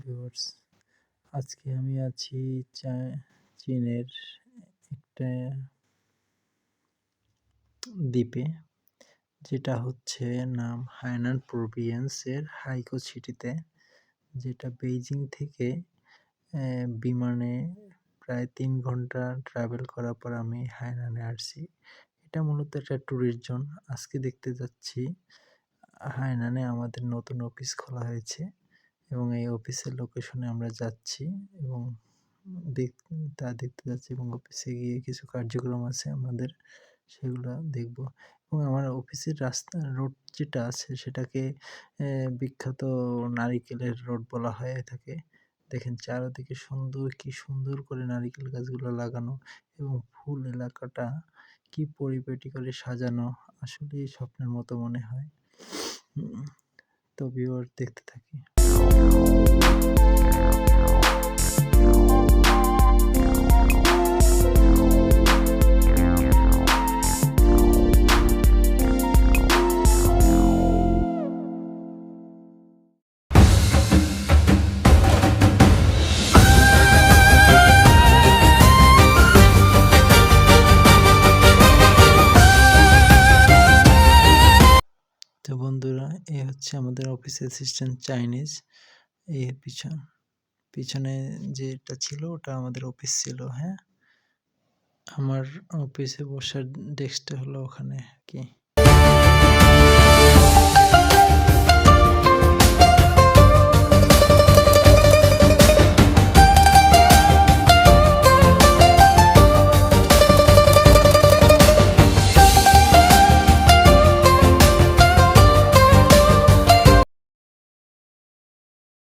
Viewers. আজকে আমি আছি চীনের একটা দ্বীপে, যেটা হচ্ছে নাম হাইনান প্রভিয়েন্সের হাইকো সিটিতে, যেটা বেইজিং থেকে বিমানে প্রায় তিন ঘণ্টা ট্রাভেল করার পর আমি হাইনানে আসছি। এটা মূলত একটা ট্যুরিস্ট জোন আজকে দেখতে যাচ্ছি হাইনানে আমাদের নতুন অফিস খোলা হয়েছে। এবং এই অফিসের লোকেশনে আমরা যাচ্ছি এবং দেখ, তা দেখতে যাচ্ছি এবং অফিসে গিয়ে কিছু কার্যক্রম আছে আমাদের, সেগুলো দেখব। এবং আমার অফিসের রাস্তা রোড যেটা আছে সেটাকে বিখ্যাত নারিকেলের রোড বলা হয়ে থাকে। দেখেন চারিদিকে সুন্দর, কি সুন্দর করে নারিকেল গাছগুলো লাগানো এবং ফুল এলাকাটা কি পরিপাটি করে সাজানো আসলেই স্বপ্নের মতো মনে হয়। তো ভিউয়ার দেখতে থাকি। তো বন্ধুরা এই হচ্ছে আমাদের অফিস অ্যাসিস্ট্যান্ট চাইনিজ এর পিছন, পিছনে যেটা ছিল ওটা আমাদের অফিস ছিল হ্যাঁ? আমার অফিসে বসার ডেস্কটা হলো ওখানে, কি?